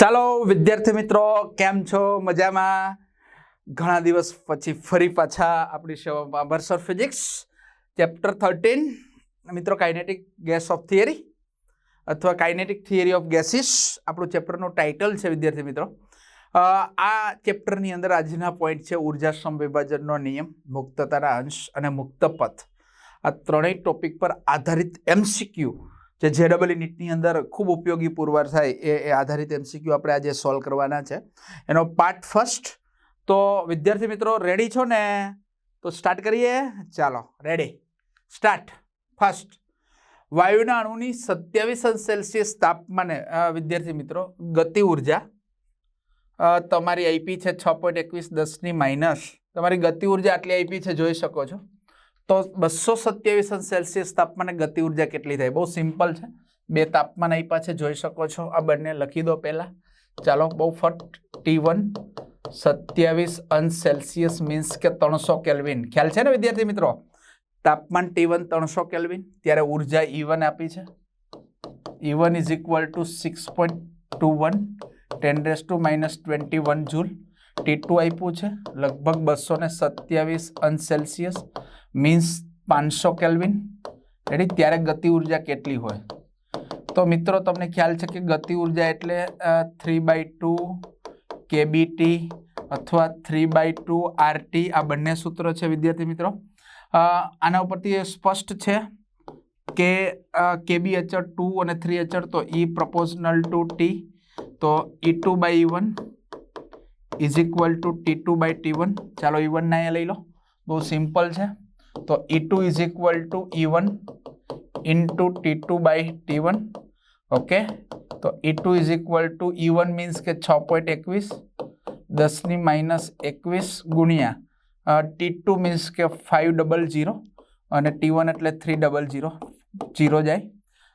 ચાલો વિદ્યાર્થી મિત્રો, કેમ છો? મજામાં? ઘણા દિવસ પછી ફરી પાછા આપણી સેવામાં ઓફ ફિઝિક્સ ચેપ્ટર થર્ટીન મિત્રો કાઇનેટિક ગેસ ઓફ થિયરી અથવા કાઇનેટિક થિયરી ઓફ ગેસીસ આપણું ચેપ્ટરનું ટાઇટલ છે વિદ્યાર્થી મિત્રો. આ ચેપ્ટરની અંદર આજના પોઈન્ટ છે ઊર્જા સમવિભાજનનો નિયમ, મુક્તતાના અંશ અને મુક્ત પથ આ ત્રણેય ટોપિક પર આધારિત એમસીક્યુ જે જેડબલ નીટની અંદર ખૂબ ઉપયોગી પુરવાર થાય એ એ આધારિત એમસીક્યુ આપણે આજે સોલ્વ કરવાના છે. એનો પાર્ટ ફર્સ્ટ તો વિદ્યાર્થી મિત્રો રેડી છો ને? તો સ્ટાર્ટ કરીએ? ચાલો રેડી સ્ટાર્ટ ફર્સ્ટ વાયુના અણુની સત્યાવીસ અંશ સેલ્સિયસ તાપમાને વિદ્યાર્થી મિત્રો, ગતિ ઊર્જા તમારી આઈપી છે છ પોઈન્ટ એકવીસ દસની માઇનસ તમારી ગતિ ઊર્જા આટલી આઈપી છે, જોઈ શકો છો. તો બસો સત્યાવીસ અંશ સેલ્સિયસ તાપમાને ગતિ ઊર્જા કેટલી થાય? બહુ સિમ્પલ છે. બે તાપમાન આપ્યા છે, જોઈ શકો છો. આ બંને લખી દો પહેલાં. ચાલો, બહુ ફટ. ટી વન સત્યાવીસ અંશ સેલ્સિયસ મીન્સ કે ત્રણસો કેલ્વિન. ખ્યાલ છે ને, વિદ્યાર્થી મિત્રો? તાપમાન ટી વન ત્રણસો કેલ્વિન, ત્યારે ઊર્જા ઈ આપી છે. E one is equal to six point two one ten raise to minus twenty one joule T આપ્યું છે, લગભગ બસો ને સત્યાવીસ અંશ સેલ્સિયસ મીન્સ પાંચસો કેલ્વિન. રેડી ત્યારે ગતિ ઊર્જા કેટલી હોય? તો મિત્રો, તમને ખ્યાલ છે કે ગતિ ઊર્જા એટલે થ્રી બાય ટુ કેબીટી અથવા થ્રી બાય ટુ આરટી, આ બંને સૂત્રો છે વિદ્યાર્થી મિત્રો. આના ઉપરથી એ સ્પષ્ટ છે કે કેબી અચળ ટુ અને થ્રી અચળ, તો ઈ પ્રપોઝનલ ટુ ટી તો E two by E one is equal to T two by T one ચાલો ઈ વનના અહીંયા લઈ લો. બહુ સિમ્પલ છે. તો E two is equal to E one into T two by T one okay તો E two is equal to E one means કે છ point એકવીસ. દસની માઇનસ એકવીસ ગુણ્યા ટી ટુ મીન્સ કે ફાઇવ ડબલ જીરો અને ટી વન એટલે થ્રી ડબલ જીરો જીરો જાય.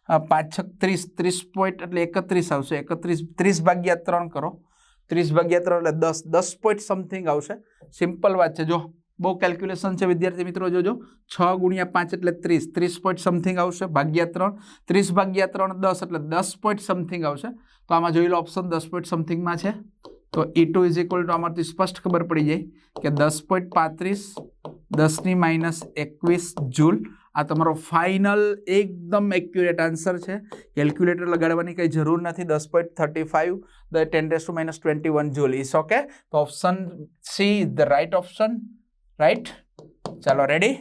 અ, પાંચ છક ત્રીસ ત્રીસ પોઈન્ટ એટલે એકત્રીસ આવશે. એકત્રીસ ત્રીસ ભાગ્યા ત્રણ કરો. ત્રીસ ભાગ્યા ત્રણ એટલે દસ દસ પોઈન્ટ સમથિંગ આવશે. સિમ્પલ વાત છે. જો બહુ કેલ્ક્યુલેશન છે વિદ્યાર્થી મિત્રો, જોજો. છ ગુણ્યા પાંચ એટલે ત્રીસ. ત્રીસ પોઈન્ટ સમથિંગ આવશે. ભાગ્યા ત્રણ. ત્રીસ ભાગ્યા ત્રણ દસ એટલે દસ પોઈન્ટ સમથિંગ આવશે. તો આમાં જોઈ લો ઓપ્શન દસ પોઈન્ટ સમથિંગમાં છે. તો E two is equal to આમાંથી સ્પષ્ટ ખબર પડી જાય કે દસ પોઈન્ટ પાંત્રીસ, દસની માઇનસ એકવીસ જૂલ આ તમારો ફાઇનલ એકદમ એક્યુરેટ આન્સર છે. કેલ્ક્યુલેટર લગાડવાની કંઈ જરૂર નથી. દસ point thirty five the ten raise to minus twenty one joule is okay તો option C the right option right ચાલો રેડી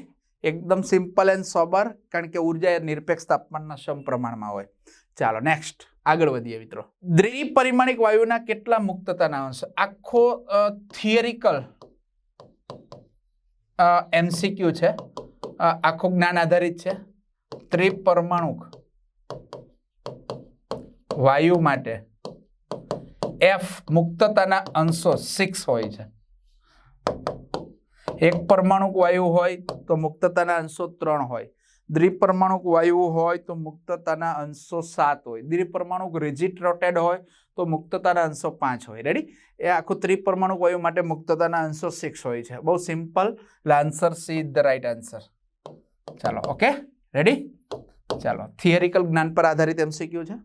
એકદમ સિમ્પલ એન્ડ સોબર કારણ કે ઊર્જા એ નિરપેક્ષ તાપમાનના સમ પ્રમાણમાં હોય. ચાલો નેક્સ્ટ આગળ વધીએ મિત્રો. દ્વિપરિમાણિક વાયુના કેટલા મુક્તતાના અંશ? આખો થિયરિકલ એમસીક્યુ છે. આખું જ્ઞાન આધારિત છે. ત્રિપરમાણુક વાયુ માટે એફ મુક્તતાના અંશો સિક્સ હોય છે. એક પરમાણુક વાયુ હોય તો મુક્તતાના અંશો ત્રણ હોય. દ્વિપરમાણુક વાયુ હોય તો મુક્તતાના અંશો સાત હોય. દ્વિપરમાણુક રિજિટ રોટેડ હોય તો મુક્તતાના અંશો પાંચ હોય. રેડી એ આખું ત્રિપરમાણુક વાયુ માટે મુક્તતાના અંશો સિક્સ હોય છે. બહુ simple answer C the right answer ચાલો ઓકે રેડી ચાલો થિયરિકલ જ્ઞાન પર આધારિત એમસીક્યુ છે.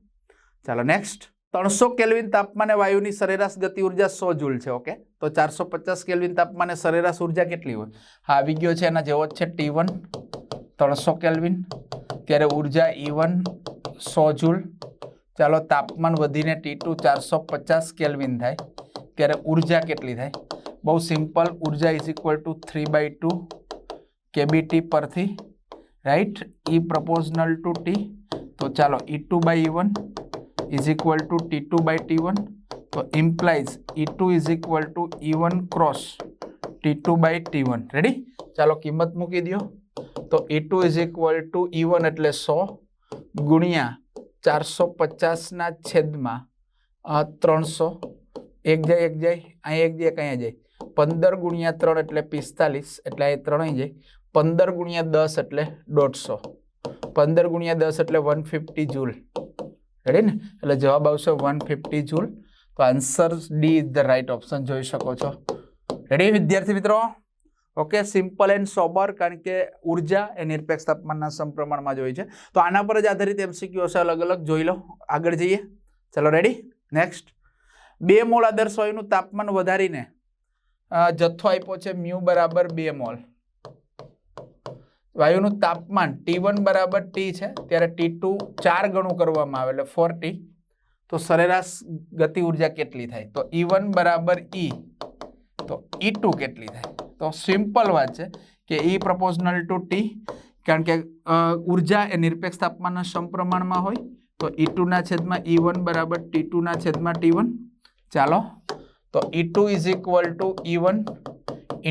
ચાલો નેક્સ્ટ ત્રણસો કેલ્વિન તાપમાને વાયુની સરેરાશ ગતિ ઊર્જા સો જૂલ છે ઓકે તો ચારસો પચાસ કેલ્વિન તાપમાને સરેરાશ ઊર્જા કેટલી હોય? હા, આવી ગયો છે એના જેવો જ છે ટી વન ત્રણસો કેલ્વિન. ત્યારે ઊર્જા ઈ વન સો જૂલ. ચાલો, તાપમાન વધીને ટી ટુ ચારસો પચાસ કેલ્વિન થાય. ત્યારે ઊર્જા કેટલી થાય? બહુ સિમ્પલ, ઊર્જા is equal to three by two KBT પરથી right E proportional to T તો ચાલો E two by E one is equal to T2 by T1 તો implies E two is equal to E one cross T two by T one ready ચાલો, કિંમત મૂકી દો તો E two is equal to E one એટલે સો ગુણ્યા ચારસો પચાસના છેદમાં ત્રણસો. એક જાય એક જાય અહીંયા એક જાય અહીંયા જાય. પંદર ગુણ્યા ત્રણ એટલે પિસ્તાલીસ, એટલે એ ત્રણેય જાય. પંદર ગુણ્યા દસ એટલે દોઢસો. પંદર ગુણ્યા દસ એટલે વન ફિફ્ટી જૂલ રેડી ને? એટલે જવાબ આવશે વન ફિફ્ટી જૂલ તો answer D is the right option જોઈ શકો છો. રેડી વિદ્યાર્થી મિત્રો? ઓકે સિમ્પલ એન્ડ સોબર કારણ કે ઊર્જા એ નિરપેક્ષ તાપમાનના સમપ્રમાણમાં જ હોય છે. તો આના પર જ આધારિત એમસીક્યુ હશે અલગ અલગ. જોઈ લો. આગળ જઈએ. ચલો રેડી નેક્સ્ટ બે મોલ આદર્શ વાયુનું તાપમાન વધારીને જથ્થો આપ્યો છે મ્યુ બરાબર બે મોલ. વાયુનું તાપમાન ટી વન બરાબર ટી છે, ત્યારે ટી ટુ ચાર ગણું કરવામાં આવે, એટલે ફોર ટી તો સરેરાશ ગતિ ઊર્જા કેટલી થાય? તો ઈ વન બરાબર ઈ તો ઈ ટુ કેટલી થાય? તો સિમ્પલ વાત છે કે ઈ પ્રપોઝનલ ટુ ટી કારણ કે ઊર્જા એ નિરપેક્ષ તાપમાનના સમપ્રમાણમાં હોય, તો ઈ ટુના છેદમાં ઈ વન બરાબર ટી ટુના છેદમાં ટી વન ચાલો, તો E two is equal to E one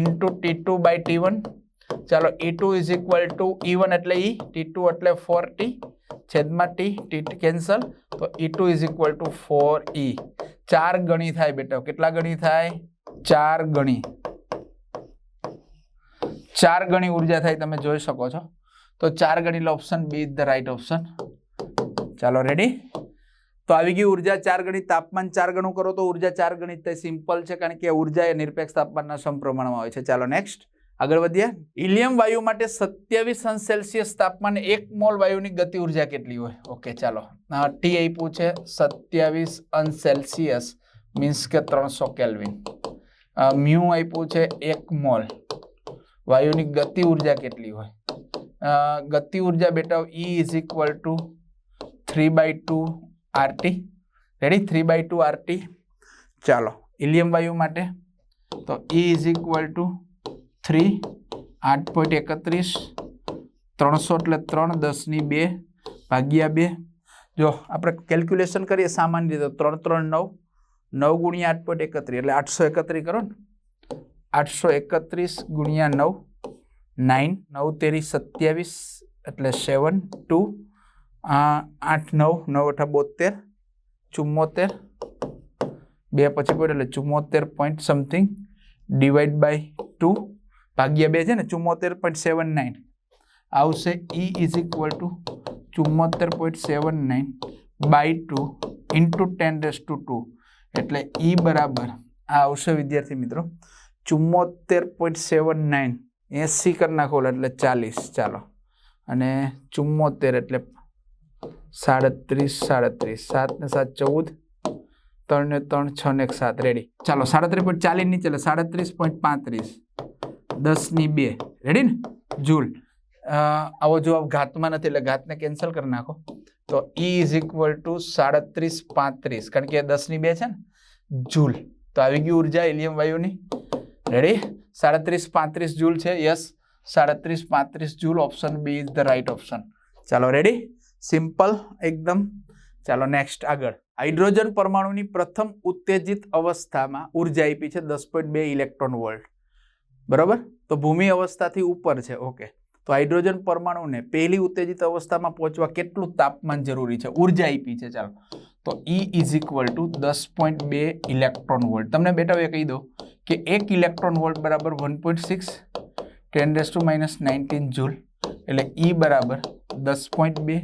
into T two by T one ચાલો E two is equal to E one એટલે ઈ ટી ટુ એટલે ફોર ટી છેદમાં ટી ટી કેન્સલ તો E two is equal to four E ચાર ગણી થાય બેટા. કેટલા ગણી થાય? ચાર ગણી. ચાર ગણી ઊર્જા થાય તમે જોઈ શકો છો. તો ચાર ગણી option B is the right option ચાલો રેડી તો આવી ગઈ ઊર્જા ચાર ગણી, તાપમાન ચાર ગણું કરો તો ઊર્જા ચાર ગણી સિમ્પલ છે કારણ કે ઊર્જા એ નિરપેક્ષ તાપમાનના સમપ્રમાણમાં હોય છે. ચાલો નેક્સ્ટ આગળ વધીએ. હિલિયમ વાયુ માટે સત્યાવીસ અંશ સેલ્સિયસ તાપમાને એક મોલ વાયુની ગતિ ઊર્જા કેટલી હોય? ઓકે ચાલો. ટી આપ્યું છે સત્યાવીસ અંશ સેલ્સિયસ મીન્સ કે ત્રણસો કેલ્વિન. મ્યુ આપ્યું છે એક મોલ. વાયુની ગતિ ઊર્જા કેટલી હોય? ગતિ ઊર્જા બેટા E is equal to three by two RT ready three by two RT ચાલો. ઇલિયમ વાયુ માટે. તો E is equal to three આઠ પોઈન્ટ એકત્રીસ, ત્રણસો એટલે ત્રણ, દસની બે, ભાગ્યા બે. જો આપણે કેલ્ક્યુલેશન કરીએ સામાન્ય રીતે ત્રણ ત્રણ, નવ નવ ગુણ્યા આઠ પોઈન્ટ એકત્રીસ, એટલે આઠસો એકત્રીસ કરો ને. આઠસો એકત્રીસ ગુણ્યા નવ નાઇન નવ તેરી સત્યાવીસ, એટલે સેવન ટુ આઠ, નવ નવ અઠા બોતેર, ચુમ્મોતેર, બે પછી પોઈન્ટ એટલે ચુમ્મોતેર point something divide by two ભાગ્યા બે છે ને ચુમ્મોતેર પોઈન્ટ સેવન નાઇન આવશે ઈ ઇઝ ઇક્વલ ટુ ચુમ્મોતેર point seven nine by two into ten raise to two એટલે ઈ બરાબર આ આવશે વિદ્યાર્થી મિત્રો ચુમ્મોતેર પોઈન્ટ સેવન નાઇન એંસી કરી નાખો એટલે ચાલીસ. ચાલો. અને ચુમ્મોતેર એટલે સાડત્રીસ સાડત્રીસ. સાત ને સાત ચૌદ, ત્રણ ને ત્રણ, છ ને એક સાત. રેડી ચાલો, સાડત્રીસ પોઈન્ટ ચાલીસ નીચે એટલે સાડત્રીસ પોઈન્ટ પાંત્રીસ. દસની બે. રેડી ને? જૂલ. આવો જવાબ ઘાતમાં નથી, એટલે ઘાતને કેન્સલ કરી નાખો. તો ઈ ઇઝ ઇક્વલ ટુ સાડત્રીસ પાંત્રીસ, કારણ કે દસની બે છે ને? જૂલ. તો આવી ગયું ઊર્જા ઇલિયમ વાયુની. રેડી સાડત્રીસ પાંત્રીસ જૂલ છે યસ સાડત્રીસ પાંત્રીસ joule option B is the right option ચાલો રેડી સિમ્પલ એકદમ. ચાલો નેક્સ્ટ આગળ. હાઇડ્રોજન પરમાણુની પ્રથમ ઉત્તેજિત અવસ્થામાં ઊર્જા આપી છે દસ પોઈન્ટ બે ઇલેક્ટ્રોન વોલ્ટ બરાબર? તો ભૂમિ અવસ્થાથી ઉપર છે, ઓકે. તો હાઇડ્રોજન પરમાણુને પહેલી ઉત્તેજિત અવસ્થામાં પહોંચવા કેટલું તાપમાન જરૂરી છે? ઊર્જા આપી છે, ચાલો. તો ઈ ઇઝ ઇક્વલ ટુ દસ પોઈન્ટ બે ઇલેક્ટ્રોન વોલ્ટ તમને બેટા એ કહી દો કે એક ઇલેક્ટ્રોન વોલ્ટ બરાબર one point six ten raise to minus nineteen joule એટલે ઈ બરાબર દસ પોઈન્ટ બે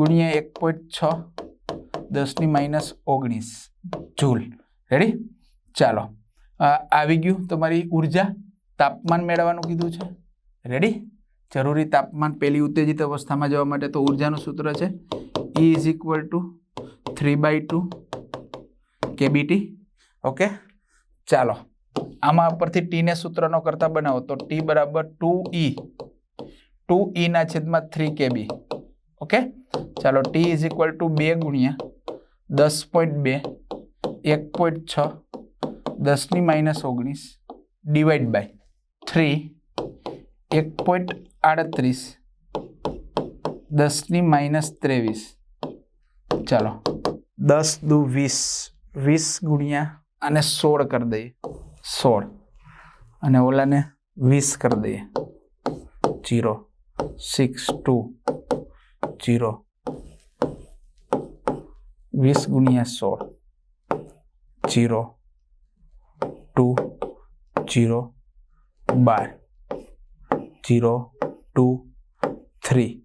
ગુણ્યા એક પોઈન્ટ છ દસની માઇનસ ઓગણીસ જૂલ રેડી ચાલો. આવી ગયું તમારી ઊર્જા. તાપમાન મેળવવાનું કીધું છે? રેડી જરૂરી તાપમાન પહેલી ઉત્તેજિત અવસ્થામાં જવા માટે તો ઉર્જાનું સૂત્ર છે E is equal to three by two KBT okay ચાલો. આમાં ઉપરથી ટીને સૂત્રનો કરતા બનાવો. તો ટી બરાબર ટુ ઈ ટુ ઈના છેદમાં થ્રી કેબી ઓકે ચાલો ટી ઇઝ ઇક્વલ ટુ બે ગુણ્યા દસ પોઈન્ટ બે, એક પોઈન્ટ છ દસની માઇનસ ઓગણીસ ડિવાઈડ બાય થ્રી એક પોઈન્ટ આડત્રીસ દસની માઇનસ ત્રેવીસ ચાલો દસ દુ વીસ વીસ ગુણ્યા અને સોળ કરી દઈએ. સોળ. અને ઓલાને વીસ કરી દઈએ. જીરો સિક્સ ટુ જીરો વીસ ગુણ્યા સોળ. જીરો ટુ જીરો બાર, જીરો, ટુ, થ્રી.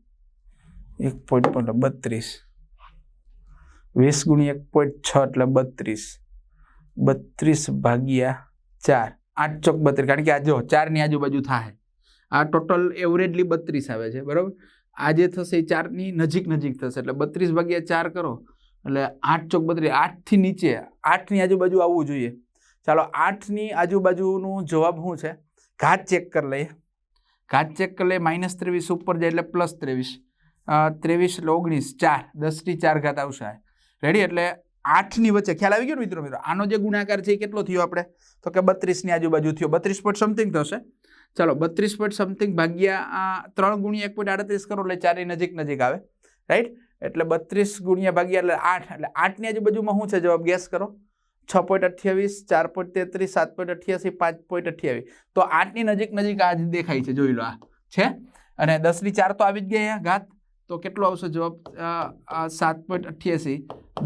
એક પોઈન્ટ પણ બત્રીસ. વીસ ગુણ્યા એક પોઈન્ટ છ એટલે બત્રીસ. બત્રીસ ભાગ્યા ચાર. આઠ ચોક બત્રીસ. કારણ કે આ જો ચારની આજુબાજુ થાય. આ ટોટલ એવરેજલી બત્રીસ આવે છે. બરાબર? આ જે થશે એ ચારની નજીક નજીક થશે. એટલે બત્રીસ ભાગ્યા ચાર કરો. એટલે આઠ ચોક બત્રીસ. આઠથી નીચે. આઠની આજુબાજુ આવવું જોઈએ. ચાલો આઠની આજુબાજુનું જવાબ શું છે? ઘાત ચેક કરી લઈએ. ઘાત ચેક કરી લઈએ. માઇનસ ત્રેવીસ ઉપર જાય એટલે પ્લસ ત્રેવીસ. ત્રેવીસ એટલે ઓગણીસ, ચાર. દસથી ચાર ઘાત આવશે રેડી એટલે આઠની વચ્ચે, ખ્યાલ આવી ગયો મિત્રો મિત્રો આનો જે ગુણાકાર છે એ કેટલો થયો આપણે? તો કે બત્રીસની આજુબાજુ થયો. બત્રીસ પોઈન્ટ સમથિંગ થશે. ચાલો, બત્રીસ પોઈન્ટ સમથિંગ ભાગ્યા ત્રણ ગુણ્યા એક પોઈન્ટ આડત્રીસ કરો એટલે ચારની નજીક નજીક આવે. રાઈટ એટલે બત્રીસ ગુણ્યા ભાગ્યા એટલે આઠ. એટલે આઠની આજુબાજુમાં શું છે? જવાબ ગેસ કરો. છ પોઈન્ટ અઠ્યાવીસ, ચાર પોઈન્ટ તેત્રીસ, સાત પોઈન્ટ અઠ્યાસી, પાંચ પોઈન્ટ અઠ્યાવીસ. તો આઠની નજીક નજીક આ દેખાય છે, જોઈ લો આ. છે? અને દસની ચાર તો આવી જ ગયા ઘાત. તો કેટલો આવશે જવાબ? સાત પોઈન્ટ અઠ્યાસી,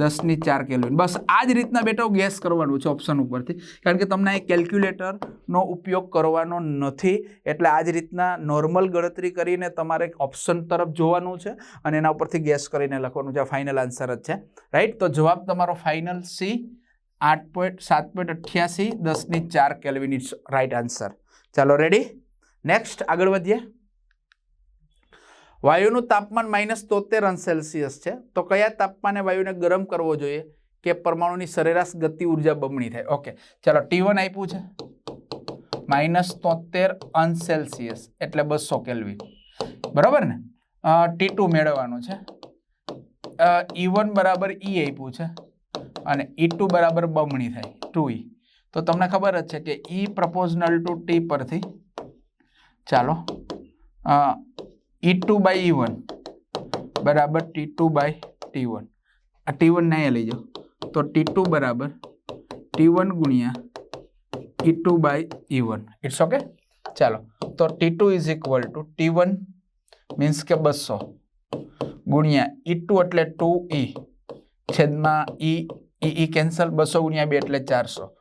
દસની ચાર કેલ્વિન. બસ આ જ રીતના બેટા ગેસ કરવાનું છે ઓપ્શન ઉપરથી. કારણ કે તમને અહીં કેલ્ક્યુલેટરનો ઉપયોગ કરવાનો નથી, એટલે આ જ રીતના નોર્મલ ગણતરી કરીને તમારે ઓપ્શન તરફ જોવાનું છે અને એના ઉપરથી ગેસ કરીને લખવાનું છે. ફાઇનલ આન્સર જ છે. રાઈટ તો જવાબ તમારો ફાઇનલ સી આઠ પોઈન્ટ સાત પોઈન્ટ અઠ્યાસી, દસની ચાર કેલ્વિન રાઈટ આન્સર ચાલો રેડી નેક્સ્ટ આગળ વધીએ. વાયુનું તાપમાન માઇનસ તોતેર અંશ સેલ્સિયસ છે. તો કયા તાપમાને વાયુને ગરમ કરવો જોઈએ? કે પરમાણુની સરેરાશ ગતિ ઊર્જા બમણી થાય? ઓકે ચાલો ટી વન આપ્યું છે. માઇનસ તોતેર અંશ સેલ્સિયસ એટલે બસો કેલ્વિન. બરાબર ને? ટી ટુ મેળવવાનું છે. ઈ વન બરાબર ઈ આપ્યું છે. અને ઈ ટુ બરાબર બમણી થાય ટુ ઈ તો તમને ખબર જ છે કે ઈ પ્રપોઝનલ ટુ ટી પરથી, ચાલો E two by E one બરાબર T two by T one આ ટી વન અહીંયા લઈ જાઓ. તો ટી ટુ બરાબર ટી વન ગુણ્યા E two by E one it's okay ચાલો. તો T two is equal to T one means કે બસો ગુણ્યા ઈ ટુ એટલે ટુ ઈ છેદમાં ઈ ઈ ઈ કેન્સલ બસો ગુણ્યા બે એટલે ચારસો.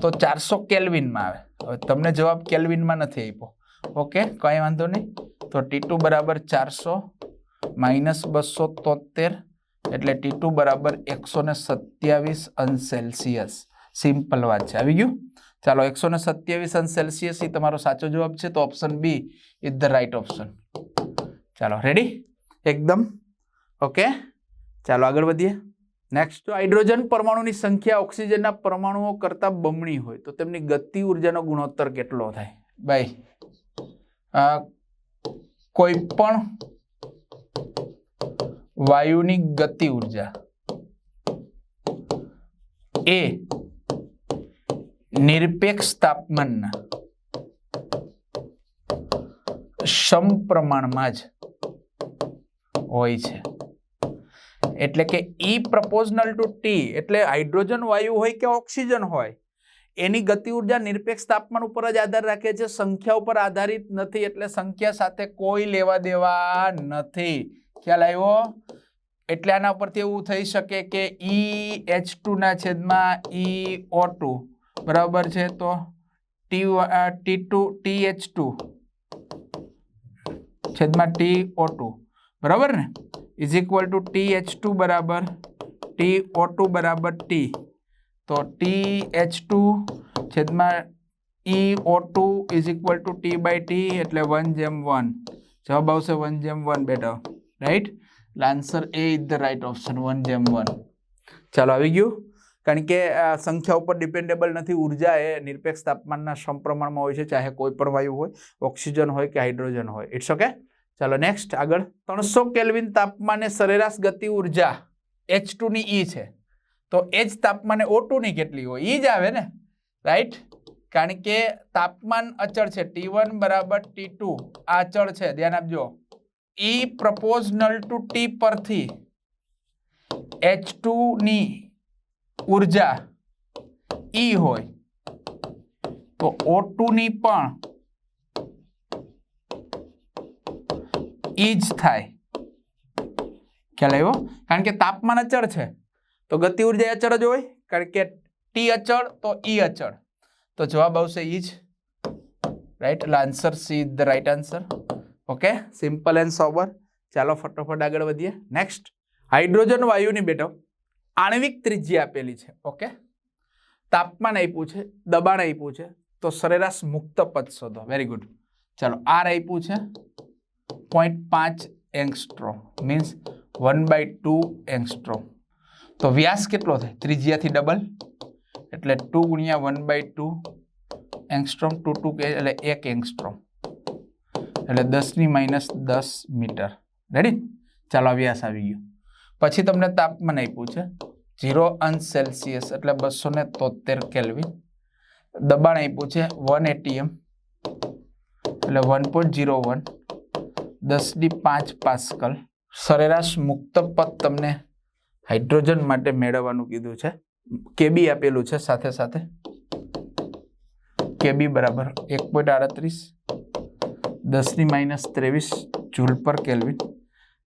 તો ચારસો કેલ્વિનમાં આવે. હવે તમને જવાબ કેલ્વિનમાં નથી આપ્યો. ઓકે, કંઈ વાંધો નહીં. તો ટી બરાબર ચારસો માઇનસ બસો તોતેર એટલે ટુ બરાબર એકસો ને સત્યાવીસ અંશ સેલ્સિયસ સિમ્પલ વાત છે. આવી ગયું? ચાલો, એકસો ને સત્યાવીસ અંશ સેલ્સિયસ એ તમારો સાચો જવાબ છે. તો option B is the right option. ચાલો, રેડી? એકદમ? ઓકે? ચાલો, આગળ વધીએ. નેક્સ્ટ હાઇડ્રોજન પરમાણુની સંખ્યા ઓક્સિજનના પરમાણુઓ કરતાં બમણી હોય. તો તેમની ગતિ ઉર્જાનો ગુણોત્તર કેટલો થાય? ભાઈ કોઈ પણ વાયુની ગતિ ઊર્જા. એ નિરપેક્ષ તાપમાનના સમપ્રમાણમાં જ હોય છે. એટલે કે ઈ પ્રપોઝનલ ટુ ટી એટલે હાઇડ્રોજન વાયુ હોય કે ઓક્સિજન હોય, એની ગતિ ઊર્જા નિરપેક્ષ તાપમાન ઉપર જ આધાર રાખે છે. સંખ્યા ઉપર આધારિત નથી, એટલે સંખ્યા સાથે કોઈ લેવા દેવા નથી. ખ્યાલ આવ્યો? એટલે આના ઉપરથી એવું થઈ શકે કે ઈ એચ ના છેદમાં ઈ ઓ ટુ બરાબર છે? તો T T two T H two છેદમાં ટી ઓ ટુ બરાબર ને? Is equal to T H two બરાબર ટી ઓ ટુ બરાબર ટી તો ટી એચ ટુ છેદમાં E O two is equal to T by T એટલે one જેમ one જવાબ આવશે વન જેમ વન બેટા. રાઈટ એટલે answer A is the right option one જેમ વન ચાલો આવી ગયું. કારણ કે સંખ્યા ઉપર ડિપેન્ડેબલ નથી, ઊર્જા એ નિરપેક્ષ તાપમાનના સમપ્રમાણમાં હોય છે, ચાહે કોઈ પણ વાયુ હોય, ઓક્સિજન હોય કે હાઇડ્રોજન હોય. ઇટ્સ ઓકે ચાલો નેક્સ્ટ આગળ ત્રણસો કેલ્વિન તાપમાને સરેરાશ ગતિ ઊર્જા એચની ઈ છે. તો એ જ તાપમાને ઓ ની કેટલી હોય? ઈ જ આવે ને? રાઈટ કારણ કે તાપમાન અચળ છે. ટી વન બરાબર ટી ટુ આ અચળ છે. ધ્યાન આપજો. ઈ પ્રપોઝનલ ટુ ટી પરથી એચની ઊર્જા ઈ હોય. તો ઓ ની પણ ઈ જ થાય. ખ્યાલ આવ્યો? કારણ કે તાપમાન અચળ છે. તો ગતિ ઊર્જા અચળ જ હોય, કારણ કે ટી અચળ તો ઈ અચળ. તો જવાબ આવશે ઈ જ. રાઈટ એટલે answer C the right answer okay simple and sober ચાલો ફટોફટ આગળ વધીએ. નેક્સ્ટ હાઇડ્રોજન વાયુની બેટો આણ્વિક ત્રિજ્યા આપેલી છે. ઓકે તાપમાન આપ્યું છે, દબાણ આપ્યું છે. તો સરેરાશ મુક્ત પદ શોધો. વેરી ગુડ ચાલો આર આપ્યું છે. પોઈન્ટ પાંચ angstrom means one by two angstrom તો વ્યાસ કેટલો થાય? ત્રિજ્યાથી ડબલ એટલે ટુ ગુણ્યા one by two angstrom two two એટલે એક એંગસ્ટ્રોમ એટલે દસની માઇનસ દસ મીટર. રેડી ચાલો વ્યાસ આવી ગયો. પછી તમને તાપમાન આપ્યું છે. ઝીરો અંશ સેલ્સિયસ એટલે બસો ને તોતેર કેલ્વિન દબાણ આપ્યું છે વન એટીએમ એટલે વન પોઈન્ટ ઝીરો વન દસ ડી પાંચ પાસ્કલ. સરેરાશ મુક્ત પદ તમને હાઇડ્રોજન માટે મેળવવાનું કીધું છે. કેબી આપેલું છે સાથે સાથે. કેબી બરાબર એક પોઈન્ટ આડત્રીસ. દસની માઇનસ ત્રેવીસ જૂલ પર કેલ્વિન.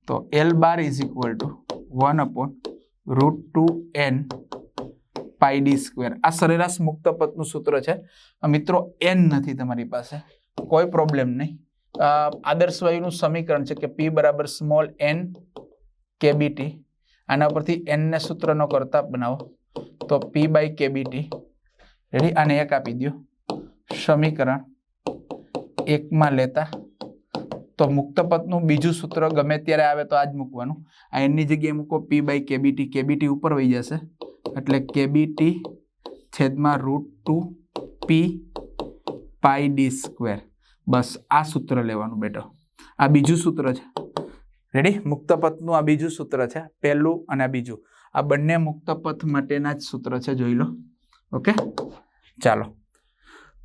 તો L bar is equal to one upon root two N pi D square. આ સરેરાશ મુક્ત પદનું સૂત્ર છે. મિત્રો, એન નથી તમારી પાસે. કોઈ પ્રોબ્લેમ નહીં. આદર્શ વાયુનું સમીકરણ છે કે પી બરાબર સ્મોલ એન કેબીટી આના પરથી એનને સૂત્રનો કરતા બનાવો. તો પી બાય કેબીટી રેડી આને એક આપી દો સમીકરણ એકમાં લેતા. તો મુક્ત પદનું બીજું સૂત્ર ગમે ત્યારે આવે તો આ જ મૂકવાનું. આ એનની જગ્યાએ મૂકો પી બાય કેબીટી કેબીટી ઉપર વહી જશે. એટલે કેબીટી છેદમાં root two P pi D square બસ આ સૂત્ર લેવાનું બેટો. આ બીજું સૂત્ર છે. રેડી મુક્તપથનું આ બીજું સૂત્ર છે. પહેલું અને આ બીજું. આ બંને મુક્ત પથ માટેના જ સૂત્ર છે, જોઈ લો. ઓકે ચાલો.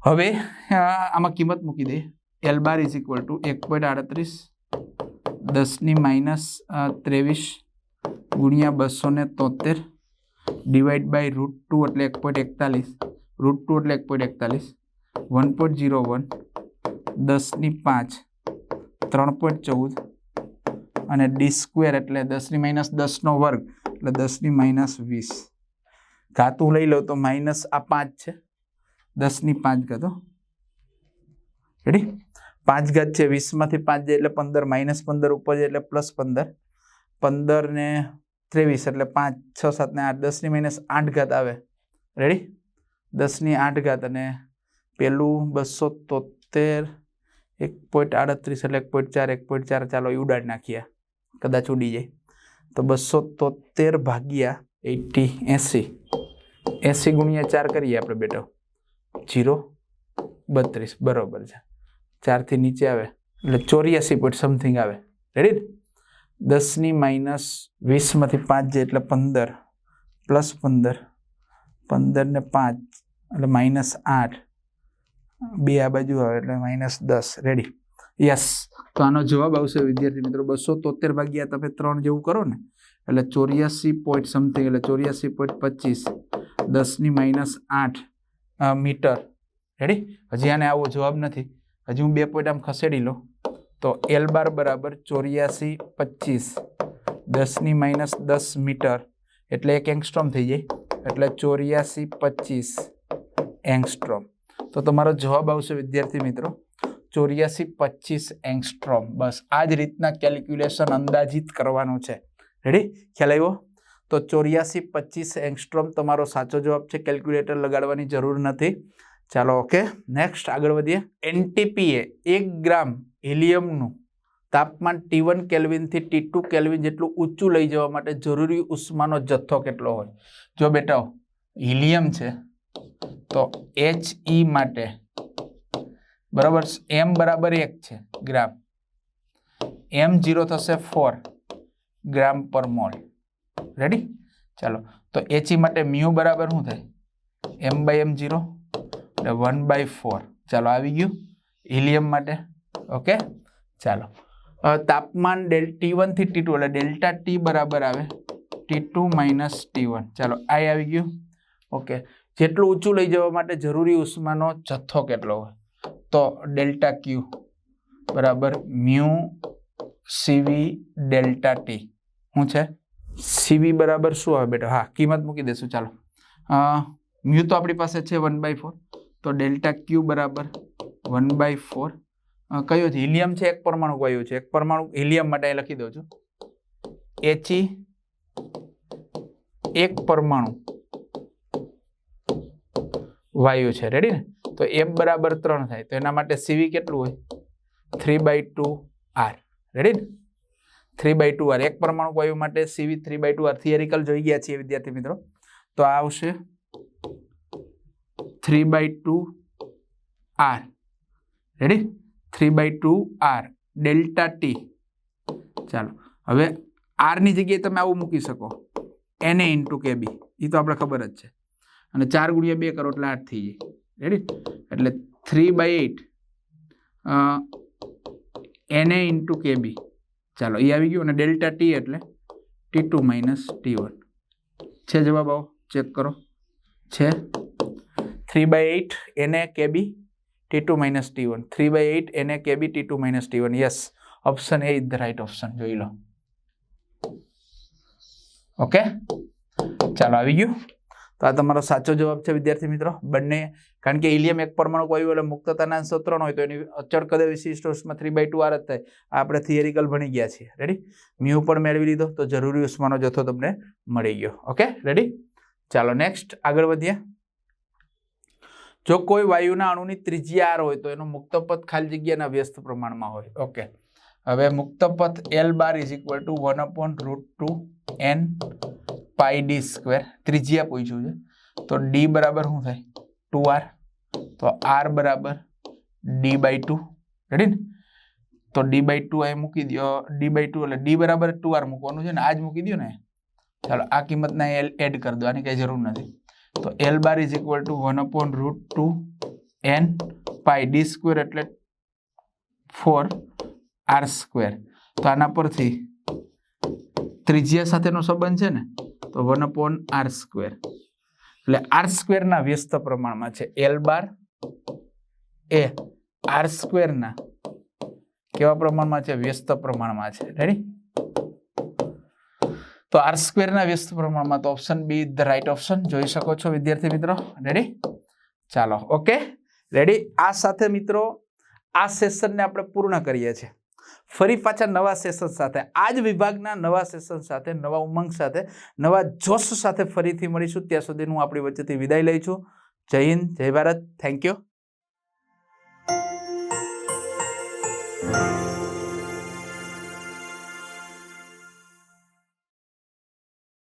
હવે આમાં કિંમત મૂકી દઈએ. L bar is equal to એક પોઈન્ટ આડત્રીસ દસની માઇનસ ત્રેવીસ, ગુણ્યા બસો ને તોતેર ડિવાઈડ બાય રૂટ ટુ એટલે એક પોઈન્ટ એકતાલીસ રૂટ ટુ એટલે એક પોઈન્ટ એકતાલીસ વન પોઈન્ટ જીરો વન દસની પાંચ, ત્રણ પોઈન્ટ ચૌદ અને ડી સ્ક્વેર એટલે દસની માઇનસ દસનો વર્ગ એટલે દસની માઇનસ વીસ. ઘાતું લઈ લઉં તો માઇનસ આ પાંચ છે. દસની પાંચ ઘાતો રેડી પાંચ ઘાત છે, વીસમાંથી પાંચ જાય એટલે પંદર, માઇનસ પંદર ઉપર જાય એટલે પ્લસ પંદર. પંદર ને ત્રેવીસ એટલે પાંચ, છ, સાત ને આઠ, દસની માઇનસ આઠ ઘાત આવે. રેડી દસની આઠ ઘાત અને પેલું બસો તોતેર એક પોઈન્ટ આડત્રીસ એટલે એક પોઈન્ટ ચાર, એક પોઈન્ટ ચાર ચાલો એ ઉડાડી નાખ્યા કદાચ ઉડી જાય. તો બસો તોતેર ભાગ્યા એટી એંસી. એંસી ગુણ્યા ચાર કરીએ આપણે બેટો. જીરો, બત્રીસ. બરાબર છે. ચારથી નીચે આવે. એટલે ચોર્યાસી પોઈન્ટ સમથિંગ આવે. રેડી દસની માઇનસ વીસમાંથી પાંચ જાય એટલે પંદર. પ્લસ પંદર. પંદર ને પાંચ. એટલે માઇનસ આઠ. બે આ બાજુ આવે એટલે માઇનસ દસ. રેડી યસ તો આનો જવાબ આવશે, વિદ્યાર્થી મિત્રો, બસો તોતેર ભાગ્યા તમે ત્રણ જેવું કરો ને, એટલે ચોર્યાસી પોઈન્ટ સમથિંગ એટલે ચોર્યાસી પોઈન્ટ પચીસ. દસની માઇનસ આઠ મીટર રેડી હજી આને આવો જવાબ નથી. હજી હું બે પોઈન્ટ આમ ખસેડી લઉં. તો એલ બાર બરાબર ચોર્યાસી પચીસ. દસની માઇનસ દસ મીટર એટલે એક એંગસ્ટ્રોમ થઈ જાય. એટલે ચોર્યાસી પચીસ એંગસ્ટ્રોમ તો તમારો જવાબ આવશે, વિદ્યાર્થી મિત્રો, ચોર્યાસી પચીસ એંગસ્ટ્રોમ. બસ, આ જ રીતના કેલ્ક્યુલેશન અંદાજિત કરવાનું છે. રેડી ખ્યાલ આવ્યો? તો ચોર્યાસી પચીસ એંગસ્ટ્રોમ તમારો સાચો જવાબ છે, કેલ્ક્યુલેટર લગાડવાની જરૂર નથી. ચાલો ઓકે નેક્સ્ટ આગળ વધીએ. એનટીપીએ એક ગ્રામ હિલિયમનું તાપમાન ટી વન કેલ્વિનથી ટી ટુ કેલ્વિન જેટલું ઊંચું લઈ જવા માટે જરૂરી ઉષ્માનો જથ્થો કેટલો હોય? જો બેટા, હિલિયમ છે તો એચ ઈ માટે બરાબર એમ બરાબર એક છે ગ્રામ. એમ જીરો થશે ફોર ગ્રામ પર મોલ રેડી ચાલો. તો એચઈ માટે મ્યુ બરાબર શું થાય? એમ બાય એમ જીરો એટલે વન બાય ફોર ચાલો, આવી ગયું. હિલિયમ માટે. ઓકે ચાલો. હવે તાપમાન ડેલ ટી વનથી ટી ટુ એટલે ડેલ્ટા ટી બરાબર આવે T two minus T one ચાલો આ આવી ગયું. ઓકે જેટલું ઊંચું લઈ જવા માટે જરૂરી ઉષ્માનો જથ્થો કેટલો હોય? તો ડેલ્ટા ક્યુ બરાબર મ્યુ સીવી ડેલ્ટા ટી. શું છે? સીવી બરાબર શું આવે બેટા? હા, કિંમત મૂકી દેશું, ચાલો. મ્યુ તો આપણી પાસે છે વન બાય ફોર. તો ડેલ્ટા ક્યુ બરાબર વન બાય ફોર. કયો છે? હિલિયમ છે? એક પરમાણુ વાયુ છે? એક પરમાણુ હિલિયમ માટે લખી દઉં છું. એચી એક પરમાણુ. વાયુ છે. રેડી ને? તો એમ બરાબર ત્રણ થાય. તો એના માટે સીવી કેટલું હોય? Three by two R ready ને? થ્રી બાય ટુ આર એક પરમાણુ વાયુ માટે CV three by two R theoretical જોઈ ગયા છીએ વિદ્યાર્થી મિત્રો. તો આ આવશે three by two R ready three by two R delta T ચાલો. હવે આરની જગ્યાએ તમે આવું મૂકી શકો. એને ઇન્ટુ કે બી એ તો આપણે ખબર જ છે. અને ચાર ગુણ્યા બે કરો એટલે આઠ થઈ જાય. રેડી એટલે થ્રી બાય એટ એને ઇન્ટુ કે બી ચાલો, એ આવી ગયું અને ડેલ્ટા ટી એટલે T two minus T one છે જવાબ આવો ચેક કરો. છે? થ્રી બાય એટ એને K B T two minus T one three by eight એને K B T two minus T one yes option A is the right option જોઈ લો. Okay ચાલો, આવી ગયું. તો આ તમારો સાચો જવાબ છે, વિદ્યાર્થી મિત્રો. બંને, કારણ કે ઇલિયમ એક પરમાણુ કોઈ એટલે મુક્તતાના અંશ ત્રણ હોય તો એની અચળ કદે વિશિષ્ટ ઉષ્મા થ્રી બાય ટુ આર જ થાય. આપણે થિયરિકલ ભણી ગયા છીએ. રેડી મ્યુ પણ મેળવી લીધો, તો જરૂરી ઉષ્માનો જથ્થો તમને મળી ગયો. ઓકે રેડી ચાલો નેક્સ્ટ આગળ વધીએ. જો કોઈ વાયુના અણુની ત્રિજ્યા આર હોય તો એનો મુક્તપથ ખાલી જગ્યાના વ્યસ્ત પ્રમાણમાં હોય. ઓકે હવે મુક્તપથ L bar is equal to one upon root two N pi D square. ત્રિજ્યા પૂછ્યું છે. તો ડી બરાબર શું થાય? Two R. તો આર બરાબર ડી બાય ટુ. રેડી ને? તો ડી બાય ટુ અહીં મૂકી દો ડી બાય ટુ એટલે ડી બરાબર ટુ આર મૂકવાનું છે ને આ જ મૂકી દો ને. ચાલો, આ કિંમતને એલ એડ કરી દો. આની કંઈ જરૂર નથી. તો L bar is equal to one upon root two N pi D square એટલે ફોર આર સ્ક્વેર તો આના પરથી ત્રિજ્યા સાથેનો સંબંધ છે ને? તો વન અપોન આર સ્ક્વેર એટલે આર સ્ક્વેરના વ્યસ્ત પ્રમાણમાં છે. એલ બાર એ આર સ્ક્વેરના કેવા પ્રમાણમાં છે? વ્યસ્ત પ્રમાણમાં છે. રેડી તો આર સ્ક્વેરના વ્યસ્ત પ્રમાણમાં તો option B the right option જોઈ શકો છો વિદ્યાર્થી મિત્રો. રેડી ચાલો ઓકે રેડી આ સાથે મિત્રો, આ સેશનને આપણે પૂર્ણ કરીએ છીએ. ફરી પાછા નવા સેશન સાથે. આ જ વિભાગના નવા સેશન સાથે, નવા ઉમંગ સાથે, નવા જોશ સાથે ફરીથી મળીશું. ત્યાં સુધી હું આપણી વચ્ચેથી વિદાય લઈ છું. જય હિન્દ, જય ભારત. Thank you